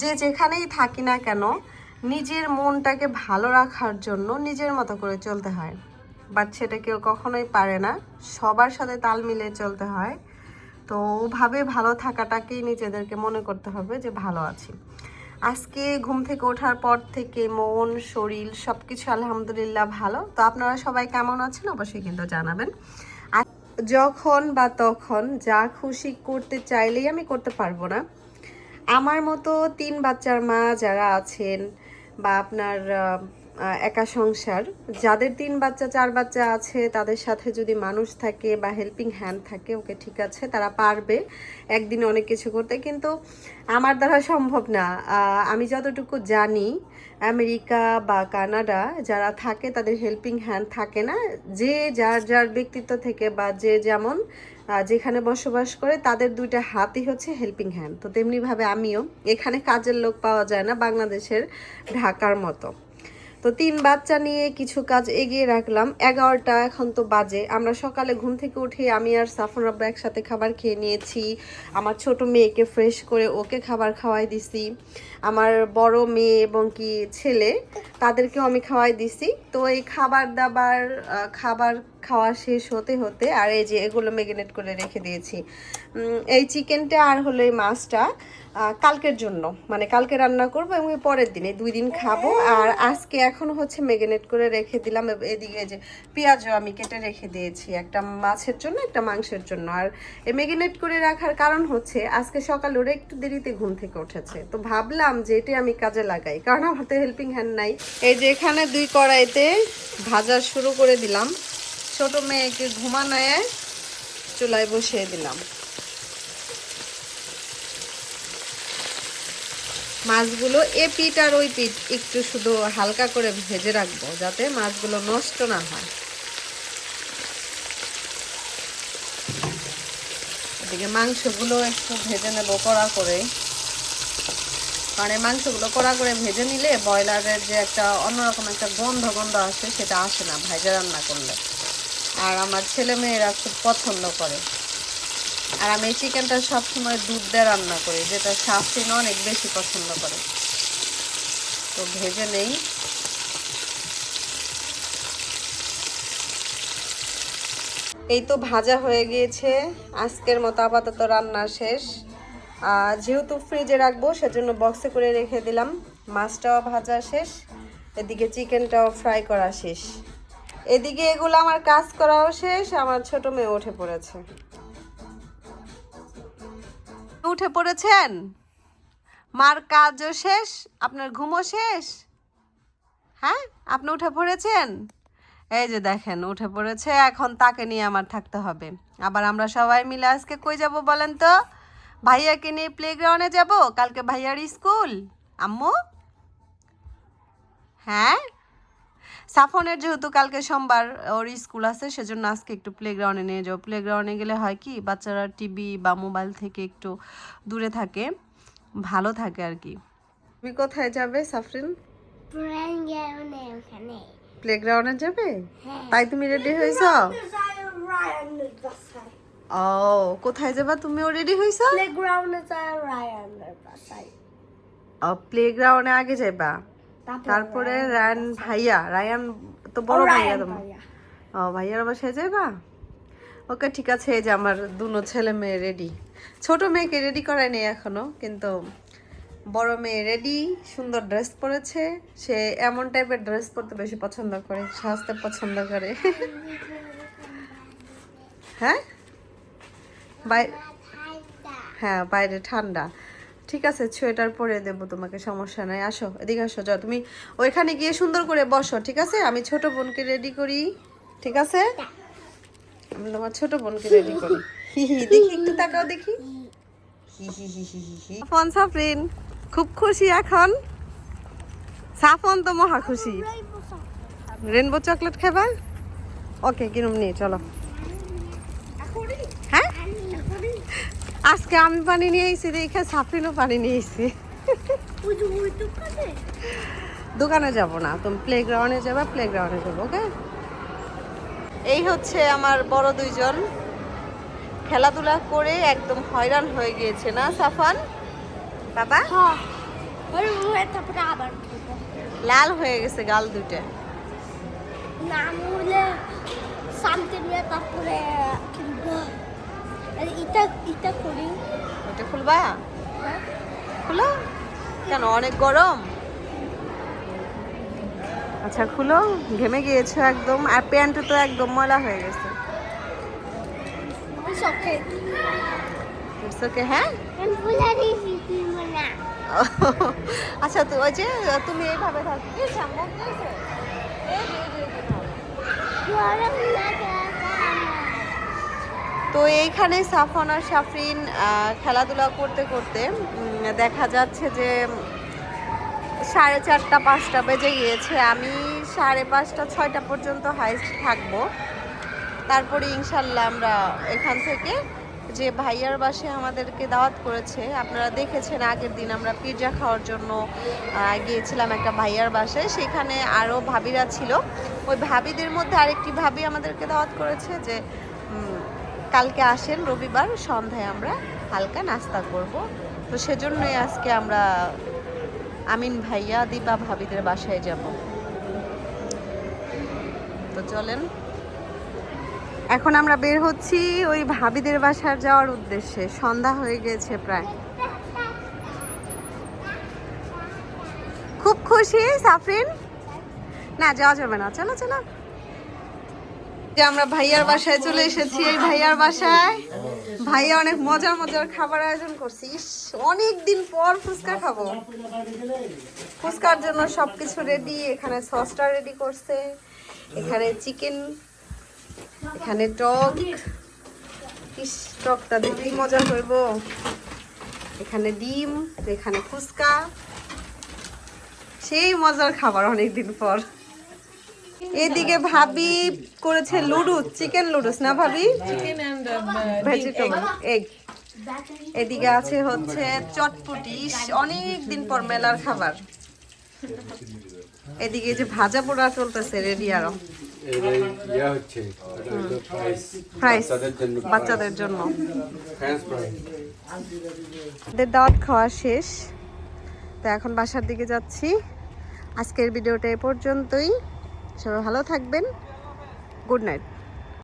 যে যেখানেই থাকি না কেন, নিজের মনটাকে ভালো রাখার জন্য নিজের মতো করে চলতে হয়। বাট সেটা কেউ কখনোই পারে না। সবার সাথে তাল মিলিয়ে চলতে হয়। তো ওভাবে ভালো থাকাটাকেই নিজেদেরকে মনে করতে হবে যে ভালো আছি। আজকে ঘুম থেকে ওঠার পর থেকে মন, শরীর সব কিছু আলহামদুলিল্লাহ ভালো। তো আপনারা সবাই কেমন আছেন অবশ্যই কিন্তু জানাবেন। যখন বা তখন যা খুশি করতে চাইলেই আমি করতে পারব না। আমার মতো তিন বাচ্চার মা যারা আছেন বা আপনার একা সংসার, যাদের তিন বাচ্চা, চার বাচ্চা আছে, তাদের সাথে যদি মানুষ থাকে বা হেল্পিং হ্যান্ড থাকে, ওকে ঠিক আছে, তারা পারবে একদিনে অনেক কিছু করতে। কিন্তু আমার দ্বারা সম্ভব না। আমি যতটুকু জানি, আমেরিকা বা কানাডা যারা থাকে, তাদের হেল্পিং হ্যান্ড থাকে না। যে যার যার ব্যক্তিত্ব থেকে বা যে যেমন যেখানে বসবাস করে তাদের দুইটা হাতই হচ্ছে হেল্পিং হ্যান্ড তো তেমনিভাবে আমিও এখানে কাজের লোক পাওয়া যায় না বাংলাদেশের ঢাকার মতো। তো তিন বাচ্চা নিয়ে কিছু কাজ এগিয়ে রাখলাম। এগারোটা এখন তো বাজে। আমরা সকালে ঘুম থেকে উঠে আমি আর সাফন রাব্বা একসাথে খাবার খেয়ে নিয়েছি। আমার ছোট মেয়েকে ফ্রেশ করে ওকে খাবার খাওয়াই দিছি। আমার বড় মেয়ে এবং কি ছেলে, তাদেরকেও আমি খাওয়াই দিছি। তো এই খাবার দাবার খাবার খাওয়া শেষ হতে হতে আর এই যে এগুলো মেগনেট করে রেখে দিয়েছি। এই চিকেনটা আর হলো এই মাছটা কালকের জন্য। মানে কালকে রান্না করব এবং পরের দিনে দুই দিন খাব। আর আজকে এখন হচ্ছে মেগনেট করে রেখে দিলাম। এদিকে যে পেঁয়াজও আমি কেটে রেখে দিয়েছি একটা মাছের জন্য একটা মাংসের জন্য। আর এই মেগনেট করে রাখার কারণ হচ্ছে আজকে সকালে ওরা একটু দেরিতে ঘুম থেকে উঠেছে। তো ভাবলাম যে এটাই আমি কাজে লাগাই কারণ আমার তো হেল্পিং হ্যান্ড নাই। এই যে এখানে দুই কড়াইতে ভাজা শুরু করে দিলাম। ছোট মেয়েকে ঘুমানোয় চুলায় বসিয়ে দিলাম। মাছগুলো এ পিঠ আর ওই পিঠ একটু শুধু হালকা করে ভেজে রাখব যাতে মাছগুলো নষ্ট না হয়। এদিকে মাংসগুলো একটু ভেজে নেব কড়া করে। কারণ মাংসগুলো কড়া করে ভেজে নিলে ব্রয়লারের যে একটা অন্যরকম একটা গন্ধ গন্ধ আসে সেটা আসে না ভাজা রান্না করলে। আর আমার ছেলে মেয়েরা খুব পছন্দ করে। আর আমি এই চিকেনটা সবসময় দুধ দিয়ে রান্না করি যেটা সাফরিন অনেক বেশি পছন্দ করে। তো ভেজে নেই। এই তো ভাজা হয়ে গিয়েছে। আজকের মতো আপাতত রান্না শেষ। আহ, যেহেতু ফ্রিজে রাখব সেজন্য বক্সে করে রেখে দিলাম। মাছটাও ভাজা শেষ এদিকে চিকেনটাও ফ্রাই করা শেষ। এদিকে এগুলো আমার কাজ করাও শেষ, আমার ছোট মেয়ে উঠে পড়েছে। উঠে পড়েছেন? মার কাজও শেষ, আপনার ঘুমও শেষ? হ্যাঁ আপনি উঠে পড়েছেন? এই যে দেখেন, উঠে পড়েছে, এখন তাকে নিয়ে আমার থাকতে হবে। আবার আমরা সবাই মিলে আজকে কই যাব বলেন তো? ভাইয়াকে নিয়ে প্লেগ্রাউন্ডে যাব, কালকে ভাইয়ার স্কুল। আম্মু? হ্যাঁ? সাফনের যেহেতু কালকে সোমবার ওর স্কুল আছে সেজন্য আজকে একটু প্লেগ্রাউন্ডে নিয়ে যাও প্লেগ্রাউন্ডে গেলে হয় কি বাচ্চারা টিভি বা মোবাইল থেকে একটু দূরে থাকে ভালো থাকে আর কি। তুমি কোথায় যাবে সাফরিন? প্লেগ্রাউন্ডে যাবে? হ্যাঁ। তাই তুমি রেডি হয়েছো? ও কোথায় যাবা তুমিও রেডি হয়েছো? প্লেগ্রাউন্ডে যায় রায়ানের বাসায়। ও প্লেগ্রাউন্ডে আগে যাবা তারপরে রায়ান ভাইয়া রায়ান তো বড় ভাইয়া তোমার। ও ভাইয়ার বাসায় যাবা ওকে ঠিক আছে এই যে আমার দুনো ছেলে মেয়ে রেডি ছোট মেয়েকে রেডি করায় নেই এখনও কিন্তু বড় মেয়ে রেডি সুন্দর ড্রেস পরেছে। সে এমন টাইপের ড্রেস পরতে বেশি পছন্দ করে সাজতে পছন্দ করে। হ্যাঁ? বাই হ্যাঁ বাইরে ঠান্ডা। ঠিক আছে সোয়েটার পরে দেবো তোমাকে সমস্যা নাই। আসো এদিকে আসো যাও। তুমি ওইখানে গিয়ে সুন্দর করে বসো ঠিক আছে? আমি ছোট বোনকে রেডি করি ঠিক আছে? আমি তোমার ছোট বোনকে রেডি করি। হি হি দেখি একটু তাকাও দেখি। হি হি হি হি হি হি। সাফরিন খুব খুশি এখন? সাফন তো মহা খুশি। রেনবো চকলেট খাবা ওকে কিরম নিয়ে চলো হ্যাঁ আজকে আমি পানি নিয়ে এসেছি দেখে সাফরিনও পানি নিয়ে এসেছি দোকানে যাব না তুমি প্লে গ্রাউন্ডে যাবে প্লে গ্রাউন্ডে যাব, ওকে? এই হচ্ছে আমার বড় দুইজন। খেলাধুলা করে একদম হয়রান হয়ে গিয়েছে না, সাফান? বাবা? লাল হয়ে গেছে গাল শান্তি নিয়ে তারপরে ইটা ইটা করি ওটা খুলবা খুলো কেন অনেক গরম আচ্ছা খুলো ঘেমে গিয়েছো একদম আর প্যান্ট তো একদম ময়লা হয়ে গেছে হ্যাঁ আচ্ছা তো ওই যে তুমি এইভাবে থাকো কি সম্ভব হয়েছে এই যে, এই যে, এই যে, নাও। গরম লাগে তো এইখানে সাফন আর সাফরিন খেলাধুলা করতে করতে দেখা যাচ্ছে যে সাড়ে চারটা, পাঁচটা বেজে গিয়েছে। আমি সাড়ে পাঁচটা, ছয়টা পর্যন্ত হাইস্ট থাকব। তারপরে ইনশাল্লাহ আমরা এখান থেকে যে ভাইয়ার বাসে আমাদেরকে দাওয়াত করেছে, আপনারা দেখেছেন, আগের দিন আমরা পিৎজা খাওয়ার জন্য গিয়েছিলাম একটা ভাইয়ার বাসে সেখানে আরও ভাবিরা ছিল। ওই ভাবিদের মধ্যে আরেকটি ভাবি আমাদেরকে দাওয়াত করেছে যে কালকে আসেন, রবিবার সন্ধ্যায় আমরা হালকা নাস্তা করব। তো সেজন্যই আজকে আমরা আমিন ভাইয়া দিবা ভাবিদের বাসায় যাব। তো চলেন। এখন আমরা বের হচ্ছি ওই ভাবিদের বাসার যাওয়ার উদ্দেশ্যে। সন্ধ্যা হয়ে গেছে প্রায়। খুব খুশি, সাফরিন? না, যাওয়া যাবে না। চলো চলো। যে আমরা ভাইয়ার বাসায় চলে এসেছি, এই ভাইয়ার বাসায়। ভাইয়া অনেক মজার মজার খাবার আয়োজন করছি। অনেক দিন পর ফুচকা খাব। ফুচকার জন্য সবকিছু রেডি এখানে সসটা রেডি করছে, এখানে চিকেন এখানে টক। ইস, টকটা দেখলেই মজা হইব এখানে ডিম, এখানে ফুচকা। সেই মজার খাবার অনেকদিন পর। এদিকে ভাবি করেছে লুডুস চিকেন লুডুস না ভাবি? Chicken and um, uh, vegetable egg এদিকে আছে হচ্ছে চটপটি অনেক দিন পর মেলার খাবার। এদিকে যে ভাজা পোড়া চলতেছে রেডি আরও। বাচ্চাদের জন্য দাওয়াত খাওয়া শেষ। তো এখন বাসার দিকে যাচ্ছি। আজকের ভিডিওটা এ পর্যন্তই। সবাই ভালো থাকবেন। Good night.